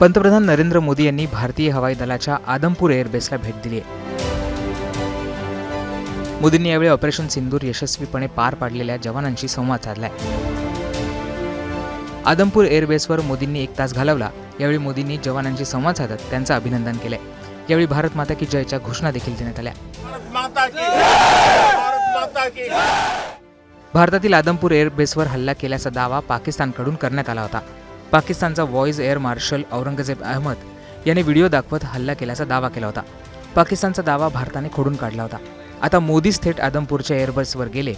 पंतप्रधान नरेंद्र मोदी यांनी भारतीय हवाई दलाच्या आदमपूर एअरबेसला भेट दिली आहे. मोदींनी यावेळी ऑपरेशन सिंदूर यशस्वीपणे पार पाडलेल्या जवानांशी संवाद साधलाय. आदमपूर एअरबेसवर मोदींनी एक तास घालवला. यावेळी मोदींनी जवानांशी संवाद साधत त्यांचं अभिनंदन केलंय. यावेळी भारत माता की जयच्या घोषणा देखील देण्यात आल्या. भारतातील आदमपूर एअरबेसवर हल्ला केल्याचा दावा पाकिस्तानकडून करण्यात आला होता. पाकिस्तानचा vice air marshal Aurangzeb Ahmad याने व्हिडिओ दाखवत हल्ला केल्याचा दावा केला होता. पाकिस्तानचा दावा भारताने खोडून काढला होता. आता मोदीच थेट आदमपूरच्या एअरबसवर गेले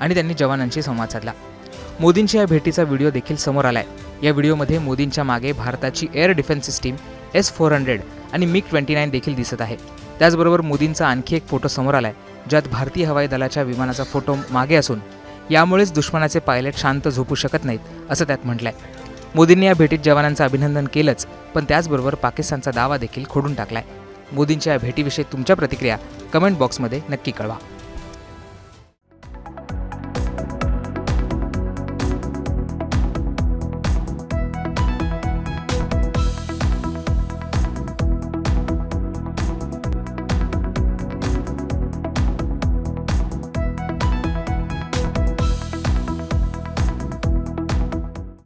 आणि त्यांनी जवानांशी संवाद साधला. मोदींच्या या भेटीचा व्हिडिओ देखील समोर आलाय. या व्हिडिओमध्ये मोदींच्या मागे भारताची air defence system S four hundred आणि मिग ट्वेंटी नाईन देखील दिसत आहे. त्याचबरोबर मोदींचा आणखी एक फोटो समोर आलाय ज्यात भारतीय हवाई दलाच्या विमानाचा फोटो मागे असून यामुळेच दुश्मनाचे पायलट शांत झोपू शकत नाहीत असं त्यात म्हटलंय. मोदींनी या भेटीत जवानांचं अभिनंदन केलंच पण त्याचबरोबर पाकिस्तानचा दावा देखील खोडून टाकलाय. मोदींच्या या भेटीविषयी तुमच्या प्रतिक्रिया कमेंट बॉक्समध्ये नक्की कळवा.